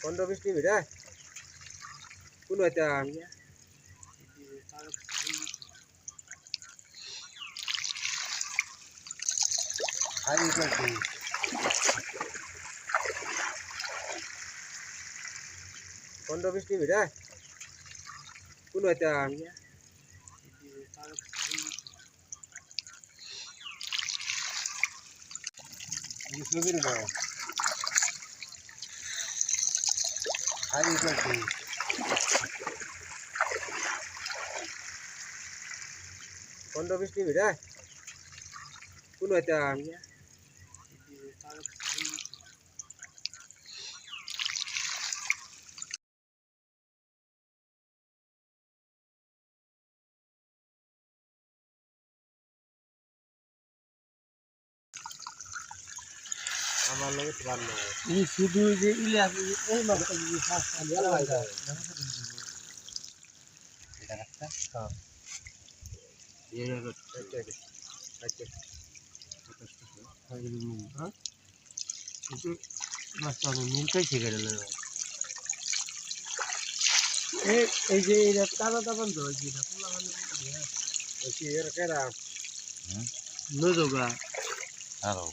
পনেরো বিশ মিনিট হ্যাঁ কোন হইতা হাই করছি পনেরো বিশ মিনিট হ্যাঁ কোন হইতা ছবি না হাই করছি পনেরো বিশ মিনিট হ্যাঁ কোন হইতা আমার লগে তো বান্ন এই শুধু যে ইলিয়াস এই মাছটা যদি হয়। আচ্ছা আচ্ছা মাছটা অনেক মিলটাই শিখে গেল এই এই যে এটা তাজা তাজা তো হয়েছে এটা পোলা মানে কি এর কেরা? নজোগা। আরও।